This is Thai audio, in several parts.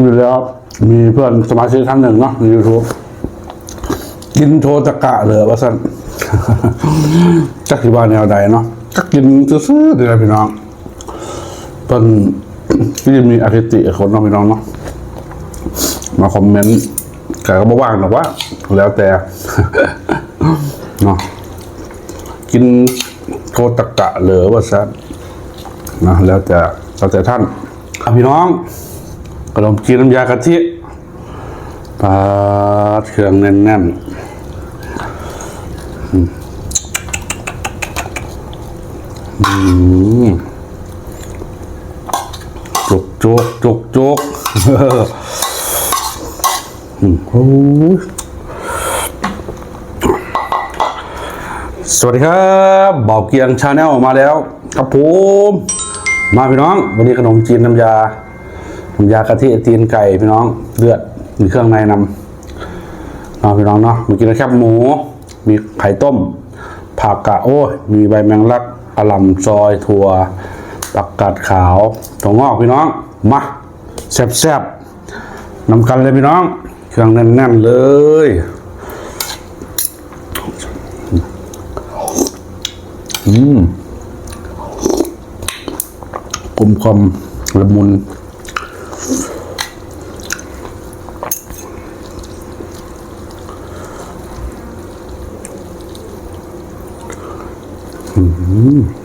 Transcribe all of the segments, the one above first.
คือแล้วมีเพื่อนสมาชิกท่านหนึ่งเนาะในยูทูบกินโทตะกะเลยว่าสั้นจักที่บ้านแนวใดเนาะก็กินซื่อๆเดี๋ยวพี่น้องเพิ่นที่มีอคติคนน้องพี่น้องเนาะมาคอมเมนต์แต่ก็บ่ว่างหรอกว่า แล้วแต่เนาะกินโทตะกะเหลือว่าสั้นนะแล้วแต่แล้วแต่ท่านอะพี่น้อง ขนมจีนน้ำยากะทิปลาเครื่องแน่นๆอืมจุกจุกจุกจุกโอ้ยสวัสดีครับบ่าวเกียงชาแนลมาแล้ว ครับผม มาพี่น้อง วันนี้ขนมจีนน้ำยา ยากะทิตีนไก่พี่น้องเลือดมีเครื่องในนำเนาะพี่น้องเนาะมีกินแคบหมู มีไข่ต้มผักกะโอ้ยมีใบแมงลักกะล่ำซอยถั่วปักกาดขาวถั่วงอกพี่น้องมาแซ่บๆนำกันเลยพี่น้อง เครื่องแน่นๆเลยอืมกลมกลมละมุน อื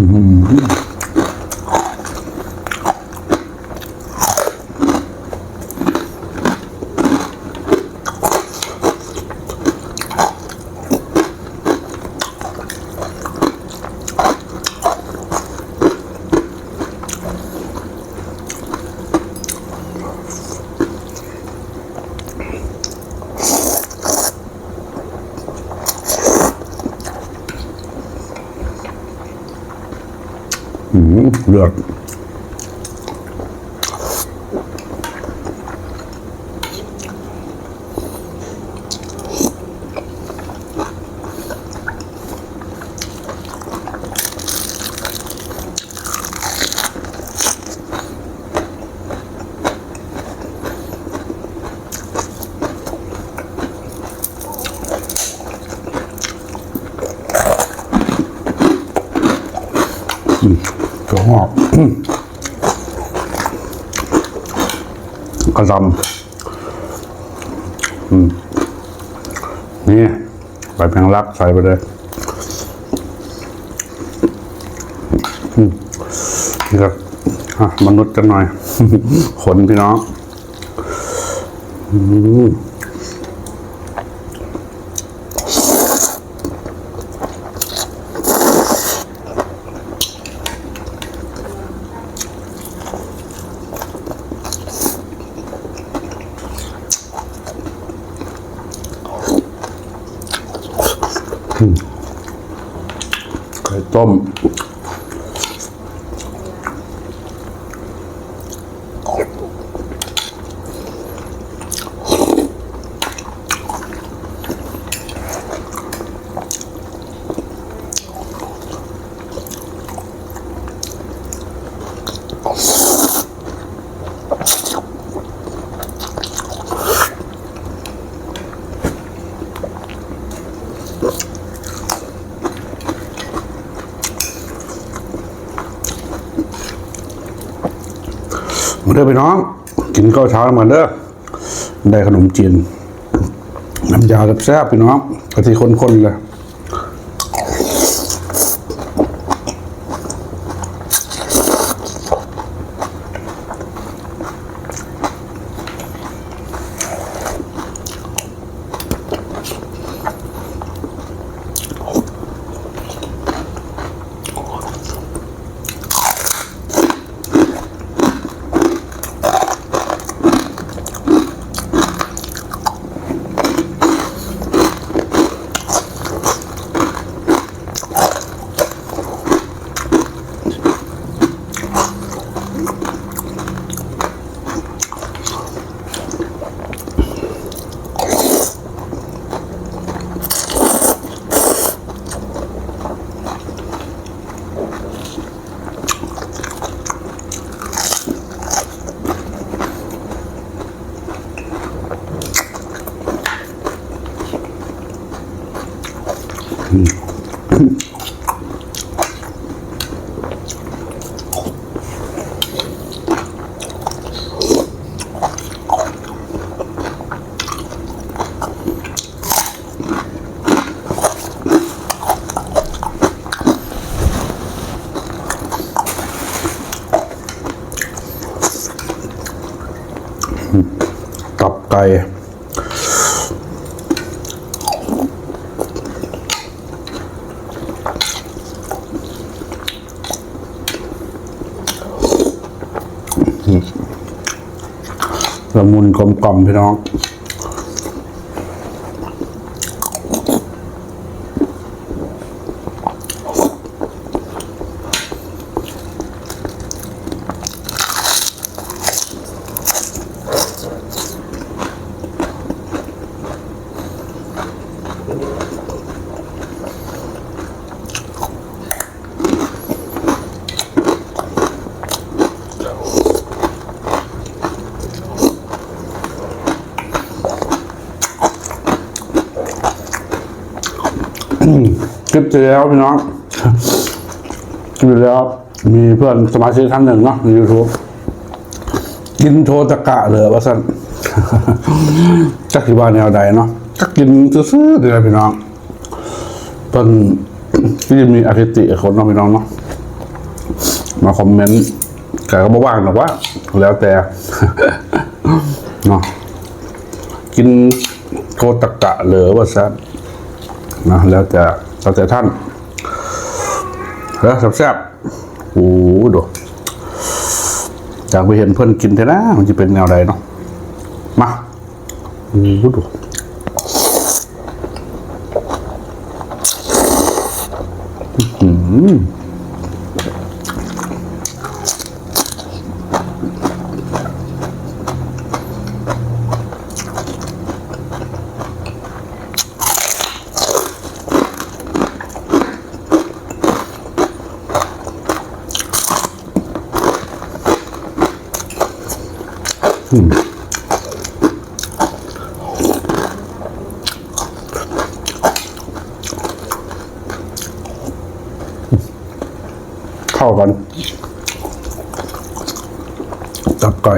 Mm-hmm. มเลือดถั่วงอ กระซำอืมนี่ใบแมงลักใส่ไปเลยอืมนี่ก็อะมนุษย์กันหน่อย ขนพี่น้อง อืม ไข่ต้ม มาเด้อพี่น้อง กินข้าวเช้ามาเด้อได้ขนมจีนน้ำยาแซ่บๆพี่น้องกะทิข้นๆเลย ตับ ละมุนกลมกล่อมพี่น้อง คลิปที่แล้วพี่น้องคลิปที่แล้วมีเพื่อนสมาชิกท่านหนึ่งเนาะในยูทูบกินโทตะกะเลยว่าสั่นจักที่ว่าแนวใดเนาะจักกินซื่อๆเดี๋ยวพี่น้องเพิ่นที่มีอคติคนเนาะพี่น้องเนาะมาคอมเมนต์แกก็บอกว่างหรอกว่า แล้วแต่เนาะกินโทตะกะเหลือว่าสั่นนะแล้วแต่ แล้วแต่ท่านแล้วแซ่บๆโอ้โหดูอยากไปเห็นเพื่อนกินเถอะนะมันจะเป็นแนวใดเนาะมาโอ้ดูอืม เข้ากันจับไก่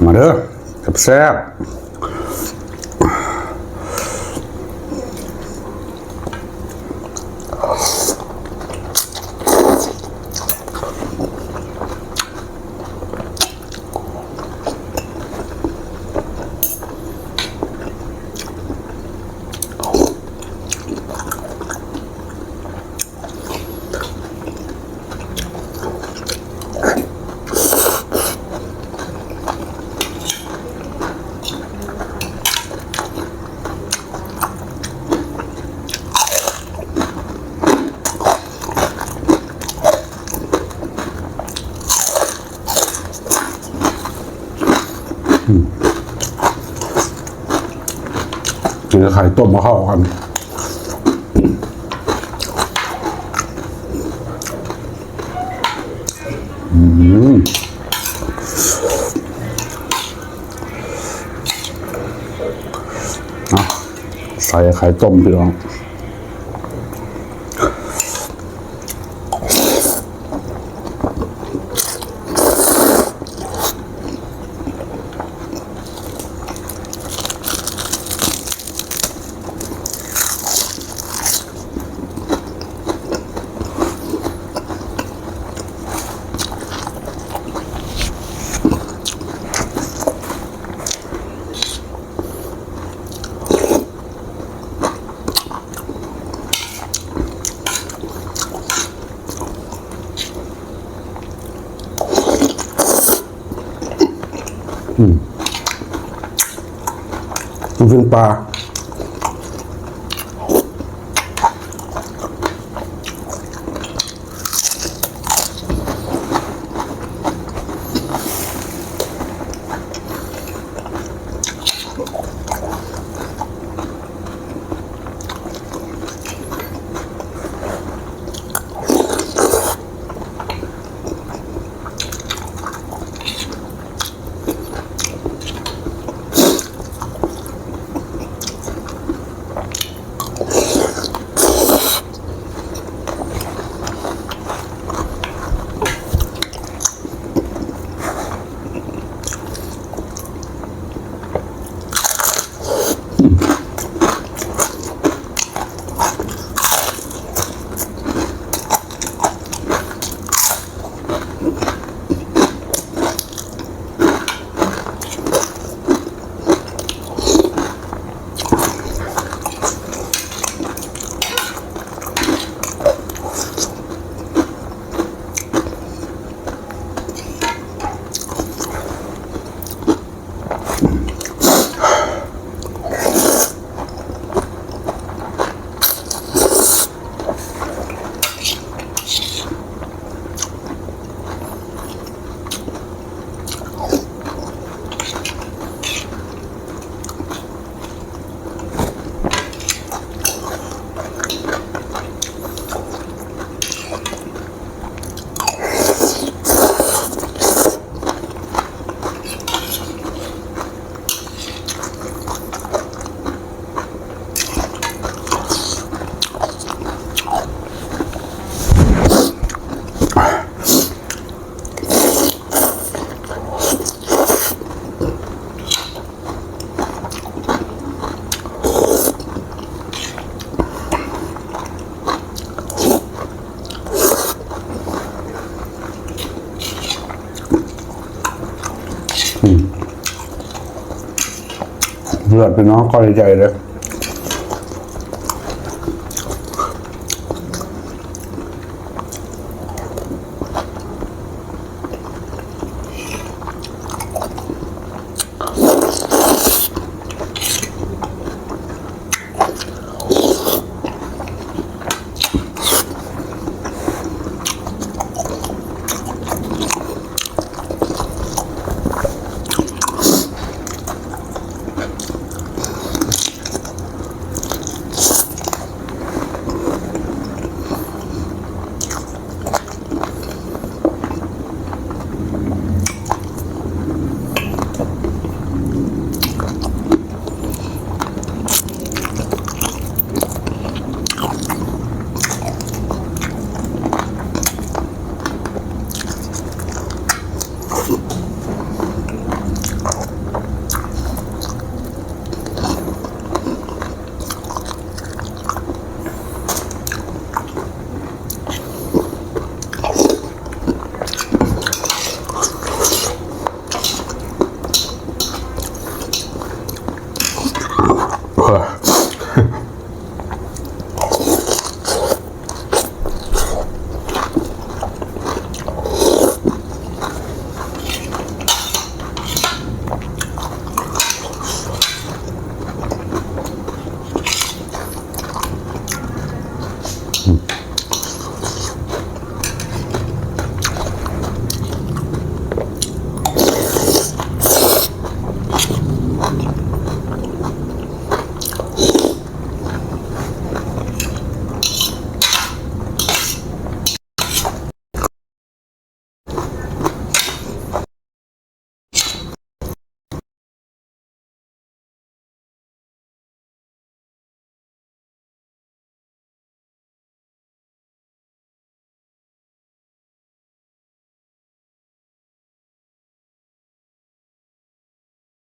มา เด้อแซ่บ ข่ต้มมาเข้ากันอืมใส่ไข่ต้มพี่น้อง มัน อดเป็นน้องก็ใจเลย духа